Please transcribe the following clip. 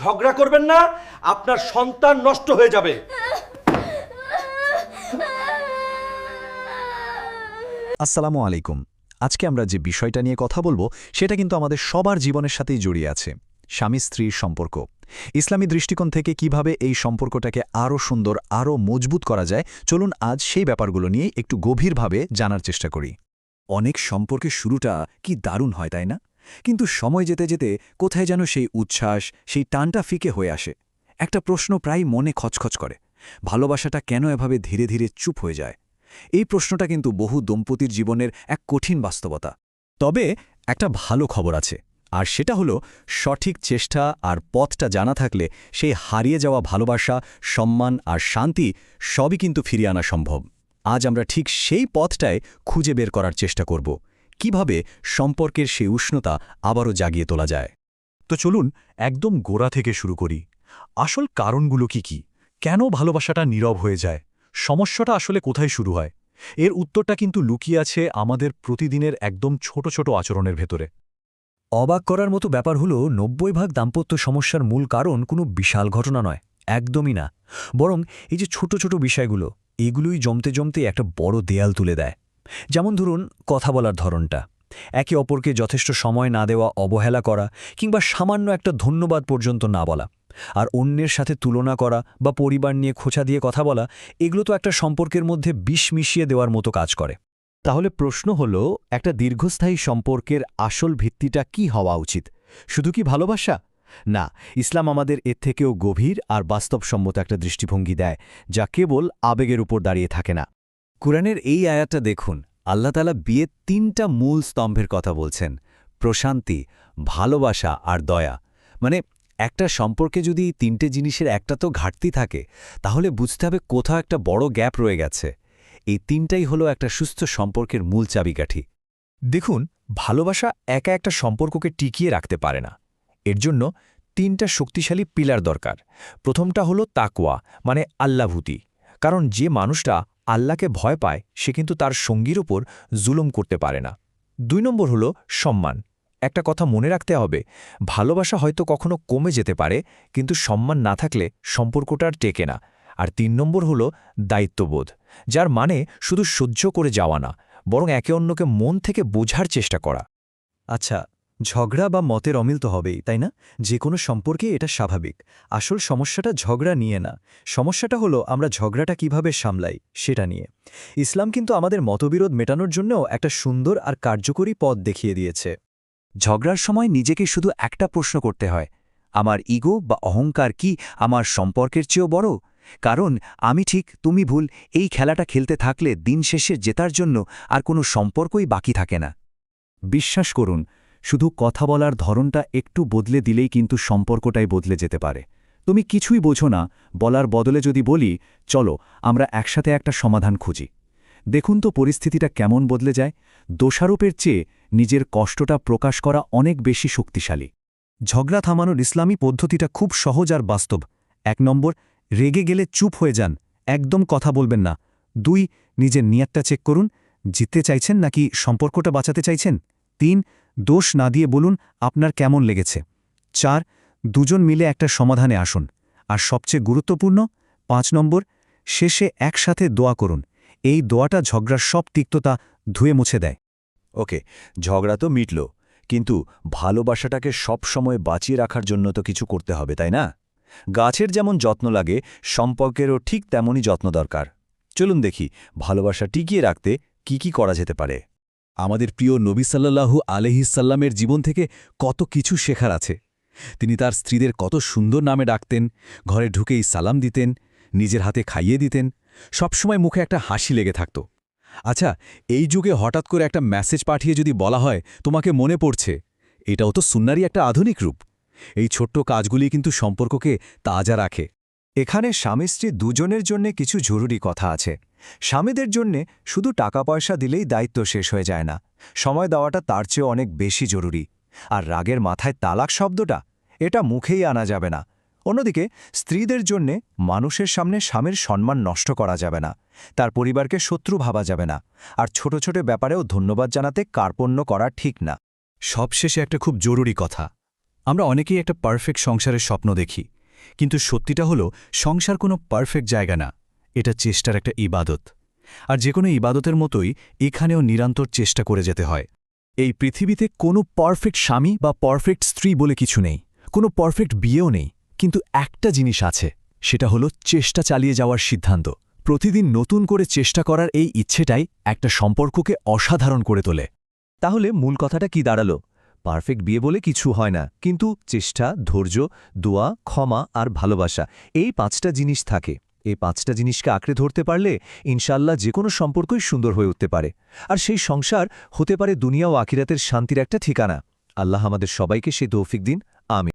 ঝগড়া করবেন না, আপনার সন্তান নষ্ট হয়ে যাবে। আসসালামু আলাইকুম। আজকে আমরা যে বিষয়টা নিয়ে কথা বলব, সেটা কিন্তু আমাদের সবার জীবনের সাথেই জড়িয়ে আছে, স্বামী স্ত্রীর সম্পর্ক। ইসলামী দৃষ্টিকোণ থেকে কীভাবে এই সম্পর্কটাকে আরও সুন্দর আরও মজবুত করা যায়, চলুন আজ সেই ব্যাপারগুলো নিয়ে একটু গভীরভাবে জানার চেষ্টা করি। অনেক সম্পর্কের শুরুটা কি দারুণ হয়, তাই না? কিন্তু সময় যেতে যেতে কোথায় যেন সেই উচ্ছ্বাস, সেই টানটা ফিকে হয়ে আসে। একটা প্রশ্ন প্রায় মনে খচখচ করে, ভালোবাসাটা কেন এভাবে ধীরে ধীরে চুপ হয়ে যায়? এই প্রশ্নটা কিন্তু বহু দম্পতির জীবনের এক কঠিন বাস্তবতা। তবে একটা ভালো খবর আছে, আর সেটা হলো সঠিক চেষ্টা আর পথটা জানা থাকলে সেই হারিয়ে যাওয়া ভালোবাসা, সম্মান আর শান্তি সবই কিন্তু ফিরিয়ে আনা সম্ভব। আজ আমরা ঠিক সেই পথটায় খুঁজে বের করার চেষ্টা করব। কীভাবে সম্পর্কের সেই উষ্ণতা আবারও জাগিয়ে তোলা যায়? তো চলুন একদম গোড়া থেকে শুরু করি। আসল কারণগুলো কি কি? কেন ভালোবাসাটা নীরব হয়ে যায়? সমস্যাটা আসলে কোথায় শুরু হয়? এর উত্তরটা কিন্তু লুকিয়ে আছে আমাদের প্রতিদিনের একদম ছোট ছোট আচরণের ভেতরে। অবাক করার মতো ব্যাপার হলো নব্বই ভাগ দাম্পত্য সমস্যার মূল কারণ কোনো বিশাল ঘটনা নয়, একদমই না। বরং এই যে ছোট ছোট বিষয়গুলো, এগুলোই জমতে জমতে একটা বড় দেয়াল তুলে দেয়। যেমন ধরুন, কথা বলার ধরনটা। একে অপরকে যথেষ্ট সময় না দেওয়া, অবহেলা করা কিংবা সামান্য একটা ধন্যবাদ পর্যন্ত না বলা। আর অন্যের সাথে তুলনা করা বা পরিবার নিয়ে খোঁচা দিয়ে কথা বলা, এগুলো তো একটা সম্পর্কের মধ্যে বিষ মিশিয়ে দেওয়ার মতো কাজ করে। তাহলে প্রশ্ন হল, একটা দীর্ঘস্থায়ী সম্পর্কের আসল ভিত্তিটা কি হওয়া উচিত? শুধু কি ভালোবাসা? না, ইসলাম আমাদের এর থেকেও গভীর আর বাস্তবসম্মত একটা দৃষ্টিভঙ্গি দেয়, যা কেবল আবেগের উপর দাঁড়িয়ে থাকে না। কুরআনের এই আয়াটা দেখুন আল্লাহতালা বিয়ের তিনটা মূল স্তম্ভের কথা বলছেন, প্রশান্তি, ভালোবাসা আর দয়া। মানে একটা সম্পর্কে যদি তিনটে জিনিসের একটা তো ঘাটতি থাকে, তাহলে বুঝতে হবে কোথাও একটা বড় গ্যাপ রয়ে গেছে। এই তিনটাই হলো একটা সুস্থ সম্পর্কের মূল চাবিকাঠি। দেখুন, ভালোবাসা একা একটা সম্পর্ককে টিকিয়ে রাখতে পারে না। এর জন্য তিনটা শক্তিশালী পিলার দরকার। প্রথমটা হলো তাকওয়া মানে আল্লাভূতি কারণ যে মানুষটা আল্লাহকে ভয় পায়, সে কিন্তু তার সঙ্গীর ওপর জুলুম করতে পারে না। দুই নম্বর হলো সম্মান। একটা কথা মনে রাখতে হবে, ভালোবাসা হয়তো কখনো কমে যেতে পারে, কিন্তু সম্মান না থাকলে সম্পর্কটা আর টেকে না। আর তিন নম্বর হল দায়িত্ববোধ, যার মানে শুধু সহ্য করে যাওয়া না, বরং একে অন্যকে মন থেকে বোঝার চেষ্টা করা। আচ্ছা ঝগড়া বা মতের অমিল তো হবেই, তাই না? যে কোনো সম্পর্কে এটা স্বাভাবিক। আসল সমস্যাটা ঝগড়া নিয়ে না। সমস্যাটা হলো আমরা ঝগড়াটা কীভাবে সামলাই, সেটা নিয়ে। ইসলাম কিন্তু আমাদের মতবিরোধ মেটানোর জন্যও একটা সুন্দর আর কার্যকরী পথ দেখিয়ে দিয়েছে। ঝগড়ার সময় নিজেকে শুধু একটা প্রশ্ন করতে হয়, আমার ইগো বা অহংকার কি আমার সম্পর্কের চেয়েও বড়? কারণ আমি ঠিক, তুমি ভুল, এই খেলাটা খেলতে থাকলে দিন শেষে জেতার জন্য আর কোনো সম্পর্কই বাকি থাকে না। বিশ্বাস করুন শুধু কথা বলার ধরনটা একটু বদলে দিলেই কিন্তু সম্পর্কটাই বদলে যেতে পারে। তুমি কিছুই বোঝো না, বলার বদলে যদি বলি, চলো, আমরা একসাথে একটা সমাধান খুঁজি। দেখুন তো পরিস্থিতিটা কেমন বদলে যায়। দোষারোপের চেয়ে নিজের কষ্টটা প্রকাশ করা অনেক বেশি শক্তিশালী। ঝগড়া থামানোর ইসলামী পদ্ধতিটা খুব সহজ আর বাস্তব। এক নম্বর, রেগে গেলে চুপ হয়ে যান, একদম কথা বলবেন না। দুই, নিজের নিয়াতটা চেক করুন, জিততে চাইছেন নাকি সম্পর্কটা বাঁচাতে চাইছেন? তিন দোষ না দিয়ে বলুন, আপনার কেমন লেগেছে। চার, দুজন মিলে একটা সমাধানে আসুন। আর সবচেয়ে গুরুত্বপূর্ণ, পাঁচ নম্বর, শেষে একসাথে দোয়া করুন। এই দোয়াটা ঝগড়ার সব তিক্ততা ধুয়ে মুছে দেয়। ওকে, ঝগড়া তো মিটল, কিন্তু ভালোবাসাটাকে সব সময় বাঁচিয়ে রাখার জন্য তো কিছু করতে হবে, তাই না? গাছের যেমন যত্ন লাগে, সম্পর্কেরও ঠিক তেমনই যত্ন দরকার। চলুন দেখি, ভালোবাসা টিকিয়ে রাখতে কি কি করা যেতে পারে। আমাদের প্রিয় নবী সাল্লাল্লাহু আলহিসাল্লামের জীবন থেকে কত কিছু শেখার আছে। তিনি তার স্ত্রীদের কত সুন্দর নামে ডাকতেন, ঘরে ঢুকেই সালাম দিতেন, নিজের হাতে খাইয়ে দিতেন, সবসময় মুখে একটা হাসি লেগে থাকত। আচ্ছা এই যুগে হঠাৎ করে একটা মেসেজ পাঠিয়ে যদি বলা হয়, তোমাকে মনে পড়ছে? এটাও তো সুন্নারই একটা আধুনিক রূপ। এই ছোট্ট কাজগুলি কিন্তু সম্পর্ককে তাজা রাখে। এখানে স্বামী স্ত্রী দুজনের জন্যে কিছু জরুরি কথা আছে। স্বামীদের জন্যে শুধু টাকা পয়সা দিলেই দায়িত্ব শেষ হয়ে যায় না। সময় দেওয়াটা তার চেয়েও অনেক বেশি জরুরি। আর রাগের মাথায় তালাক শব্দটা, এটা মুখেই আনা যাবে না। অন্যদিকে, স্ত্রীদের জন্যে মানুষের সামনে স্বামীর সম্মান নষ্ট করা যাবে না। তার পরিবারকে শত্রু ভাবা যাবে না। আর ছোট ছোট ব্যাপারেও ধন্যবাদ জানাতে কার্পণ্য করা ঠিক না। সবশেষে একটা খুব জরুরি কথা। আমরা অনেকেই একটা পারফেক্ট সংসারের স্বপ্ন দেখি। কিন্তু সত্যিটা হলো, সংসার কোনো পারফেক্ট জায়গা না। এটা চেষ্টার একটা ইবাদত। আর যে কোনো ইবাদতের মতোই এখানেও নিরন্তর চেষ্টা করে যেতে হয়। এই পৃথিবীতে কোনো পারফেক্ট স্বামী বা পারফেক্ট স্ত্রী বলে কিছু নেই। কোনো পারফেক্ট বিয়েও নেই। কিন্তু একটা জিনিস আছে, সেটা হলো চেষ্টা চালিয়ে যাওয়ার সিদ্ধান্ত। প্রতিদিন নতুন করে চেষ্টা করার এই ইচ্ছেটাই একটা সম্পর্ককে অসাধারণ করে তোলে। তাহলে মূল কথাটা কি দাঁড়াল? পারফেক্ট বিয়ে বলে কিছু হয় না। কিন্তু চেষ্টা, ধৈর্য, দোয়া, ক্ষমা আর ভালোবাসা, এই পাঁচটা জিনিস থাকে। এই পাঁচটা জিনিসকে আঁকড়ে ধরতে পারলে ইনশাল্লাহ যে কোনো সম্পর্কই সুন্দর হয়ে উঠতে পারে। আর সেই সংসার হতে পারে দুনিয়া ও আখিরাতের শান্তির একটা ঠিকানা। আল্লাহ আমাদের সবাইকে সেই তৌফিক দিন। আমি